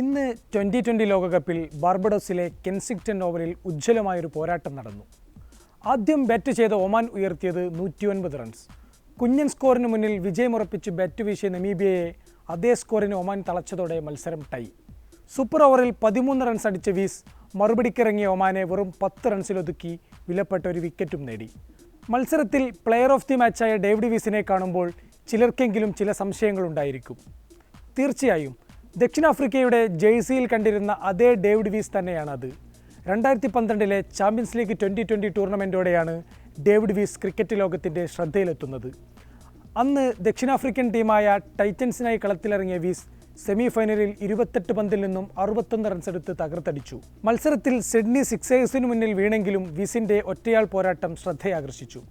ഇന്ന് twenty twenty ലോകകപ്പിൽ ബാർബഡോസിലെ കെൻസിക്ടൺ ഓവറിൽ ഉജ്ജ്വലമായൊരു പോരാട്ടം നടന്നു. ആദ്യം ബാറ്റ് ചെയ്ത ഒമാൻ ഉയർത്തിയത് നൂറ്റി ഒൻപത് റൺസ് കുഞ്ഞൻ സ്കോറിന് മുന്നിൽ വിജയമുറപ്പിച്ച് ബാറ്റ് വീശിയ നമീബിയയെ അതേ സ്കോറിന് ഒമാൻ തളച്ചതോടെ മത്സരം ടൈ. സൂപ്പർ ഓവറിൽ പതിമൂന്ന് റൺസ് അടിച്ച വീസ് മറുപടിക്കിറങ്ങിയ ഒമാനെ വെറും പത്ത് റൺസിലൊതുക്കി വിലപ്പെട്ട ഒരു വിക്കറ്റും നേടി. മത്സരത്തിൽ പ്ലെയർ ഓഫ് ദി മാച്ചായ ഡേവിഡ് വീസിനെ കാണുമ്പോൾ ചിലർക്കെങ്കിലും ചില സംശയങ്ങളുണ്ടായിരിക്കും. തീർച്ചയായും ദക്ഷിണാഫ്രിക്കയുടെ ജേഴ്സിയിൽ കണ്ടിരുന്ന അതേ ഡേവിഡ് വീസ് തന്നെയാണ് അത് രണ്ടായിരത്തി പന്ത്രണ്ടിലെ ചാമ്പ്യൻസ് ലീഗ് ട്വന്റി ട്വന്റി ടൂർണമെന്റോടെയാണ് ഡേവിഡ് വീസ് ക്രിക്കറ്റ് ലോകത്തിന്റെ ശ്രദ്ധയിലെത്തുന്നത്. അന്ന് ദക്ഷിണാഫ്രിക്കൻ ടീമായ ടൈറ്റൻസിനായി കളത്തിലിറങ്ങിയ വീസ് സെമി ഫൈനലിൽ ഇരുപത്തെട്ട് പന്തിൽ നിന്നും അറുപത്തൊന്ന് റൺസ് എടുത്ത് തകർത്തടിച്ചു. മത്സരത്തിൽ സിഡ്നി സിക്സേഴ്സിന് മുന്നിൽ വീണെങ്കിലും വീസിന്റെ ഒറ്റയാൾ പോരാട്ടം ശ്രദ്ധയാകർഷിച്ചു.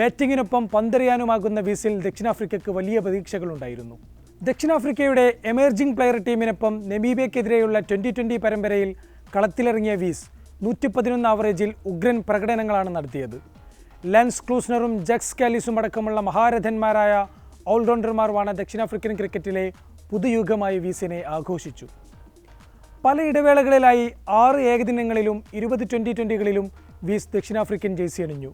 ബാറ്റിങ്ങിനൊപ്പം പന്തെറിയാനുമാകുന്ന വീസിൽ ദക്ഷിണാഫ്രിക്കയ്ക്ക് വലിയ പ്രതീക്ഷകളുണ്ടായിരുന്നു. ദക്ഷിണാഫ്രിക്കയുടെ എമേർജിംഗ് പ്ലെയർ ടീമിനൊപ്പം നമീബിയക്കെതിരെയുള്ള ട്വന്റി ട്വന്റി പരമ്പരയിൽ കളത്തിലിറങ്ങിയ വീസ് നൂറ്റി പതിനൊന്ന് ആവറേജിൽ ഉഗ്രൻ പ്രകടനങ്ങളാണ് നടത്തിയത്. ലെൻസ് ക്ലൂസ്നറും ജക്സ് കാലിസും അടക്കമുള്ള മഹാരഥന്മാരായ ഓൾറൗണ്ടർമാർവാണ് ദക്ഷിണാഫ്രിക്കൻ ക്രിക്കറ്റിലെ പുതുയുഗമായി വീസിനെ ആഘോഷിച്ചു. പല ഇടവേളകളിലായി ആറ് ഏകദിനങ്ങളിലും ഇരുപത് ട്വന്റി ട്വന്റികളിലും വീസ് ദക്ഷിണാഫ്രിക്കൻ ജേഴ്സി അണിഞ്ഞു.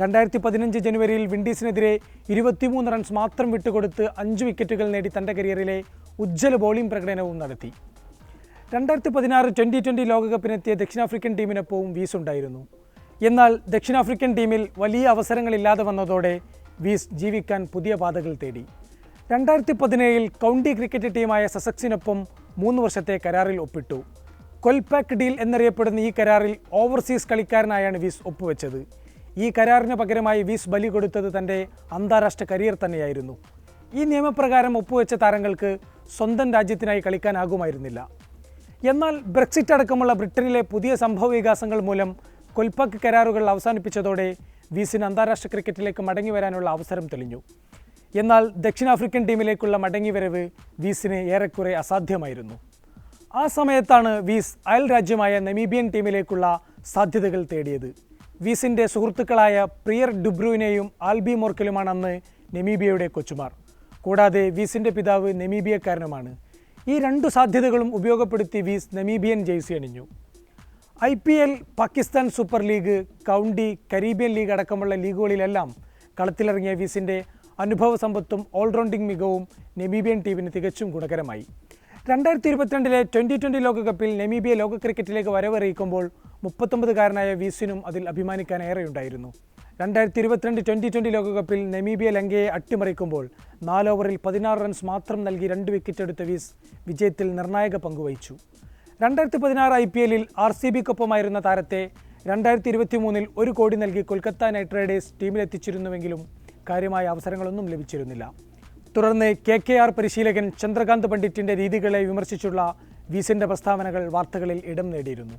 രണ്ടായിരത്തി പതിനഞ്ച് ജനുവരിയിൽ വിൻഡീസിനെതിരെ ഇരുപത്തിമൂന്ന് റൺസ് മാത്രം വിട്ടുകൊടുത്ത് അഞ്ച് വിക്കറ്റുകൾ നേടി തന്റെ കരിയറിലെ ഉജ്ജ്വല ബോളിംഗ് പ്രകടനവും നടത്തി. രണ്ടായിരത്തി പതിനാറ് ട്വന്റി ട്വന്റി ലോകകപ്പിനെത്തിയ ദക്ഷിണാഫ്രിക്കൻ ടീമിനൊപ്പവും വീസ് ഉണ്ടായിരുന്നു. എന്നാൽ ദക്ഷിണാഫ്രിക്കൻ ടീമിൽ വലിയ അവസരങ്ങളില്ലാതെ വന്നതോടെ വീസ് ജീവിക്കാൻ പുതിയ പാതകൾ തേടി. രണ്ടായിരത്തി പതിനേഴിൽ കൗണ്ടി ക്രിക്കറ്റ് ടീമായ സസക്സിനൊപ്പം മൂന്ന് വർഷത്തെ കരാറിൽ ഒപ്പിട്ടു. കൊൽപാക്ക് ഡീൽ എന്നറിയപ്പെടുന്ന ഈ കരാറിൽ ഓവർസീസ് കളിക്കാരനായാണ് വീസ് ഒപ്പുവെച്ചത്. ഈ കരാറിന് പകരമായി വിസ് ബലി കൊടുത്തത് തന്റെ അന്താരാഷ്ട്ര കരിയർ തന്നെയായിരുന്നു. ഈ നിയമപ്രകാരം ഒപ്പുവെച്ച താരങ്ങൾക്ക് സ്വന്തം രാജ്യത്തിനായി കളിക്കാനാകുമായിരുന്നില്ല. എന്നാൽ ബ്രെക്സിറ്റ് അടക്കമുള്ള ബ്രിട്ടനിലെ പുതിയ സംഭവ വികാസങ്ങൾ മൂലം കൊൽപ്പാക്ക് കരാറുകൾ അവസാനിപ്പിച്ചതോടെ വീസിന് അന്താരാഷ്ട്ര ക്രിക്കറ്റിലേക്ക് മടങ്ങി വരാനുള്ള അവസരം തെളിഞ്ഞു. എന്നാൽ ദക്ഷിണാഫ്രിക്കൻ ടീമിലേക്കുള്ള മടങ്ങിവരവ് വീസിന് ഏറെക്കുറെ അസാധ്യമായിരുന്നു. ആ സമയത്താണ് വീസ് അയൽ രാജ്യമായ നമീബിയൻ ടീമിലേക്കുള്ള സാധ്യതകൾ തേടിയത്. വീസിന്റെ സുഹൃത്തുക്കളായ പ്രിയർ ഡുബ്രുവിനെയും ആൽബി മോർക്കലുമാണ് അന്ന് നെമീബിയയുടെ കൊച്ചുമാർ. കൂടാതെ വീസിന്റെ പിതാവ് നെമീബിയക്കാരനുമാണ്. ഈ രണ്ടു സാധ്യതകളും ഉപയോഗപ്പെടുത്തി വീസ് നമീബിയൻ ജേഴ്സി അണിഞ്ഞു. I P L Pakistan super league county Caribbean league അടക്കമുള്ള ലീഗുകളിലെല്ലാം കളത്തിലിറങ്ങിയ വീസിന്റെ അനുഭവ സമ്പത്തും ഓൾറൗണ്ടിംഗ് മികവും നെമീബിയൻ ടീമിന് തികച്ചും ഗുണകരമായി. രണ്ടായിരത്തി ഇരുപത്തിരണ്ടിലെ ട്വന്റി ട്വന്റി ലോകകപ്പിൽ നെമീബിയ ലോക ക്രിക്കറ്റിലേക്ക് വരവറിയിക്കുമ്പോൾ മുപ്പത്തൊമ്പതുകാരനായ വീസിനും അതിൽ അഭിമാനിക്കാൻ ഏറെയുണ്ടായിരുന്നു. രണ്ടായിരത്തി ഇരുപത്തിരണ്ട് ട്വന്റി ട്വന്റി ലോകകപ്പിൽ നെമീബിയ ലങ്കയെ അട്ടിമറിക്കുമ്പോൾ നാല് ഓവറിൽ പതിനാറ് റൺസ് മാത്രം നൽകി രണ്ട് വിക്കറ്റ് എടുത്ത വീസ് വിജയത്തിൽ നിർണായക പങ്കുവഹിച്ചു രണ്ടായിരത്തി പതിനാറ് ഐ പി എല്ലിൽ ആർ സി ബിക്കൊപ്പമായിരുന്ന താരത്തെ രണ്ടായിരത്തി ഇരുപത്തി മൂന്നിൽ ഒരു കോടി നൽകി കൊൽക്കത്ത നൈറ്റ് റൈഡേഴ്സ് ടീമിലെത്തിച്ചിരുന്നുവെങ്കിലും കാര്യമായ അവസരങ്ങളൊന്നും ലഭിച്ചിരുന്നില്ല. തുടർന്ന് കെ കെ ആർ പരിശീലകൻ ചന്ദ്രകാന്ത് പണ്ഡിറ്റിന്റെ രീതികളെ വിമർശിച്ചുള്ള വീസിന്റെ പ്രസ്താവനകൾ വാർത്തകളിൽ ഇടം നേടിയിരുന്നു.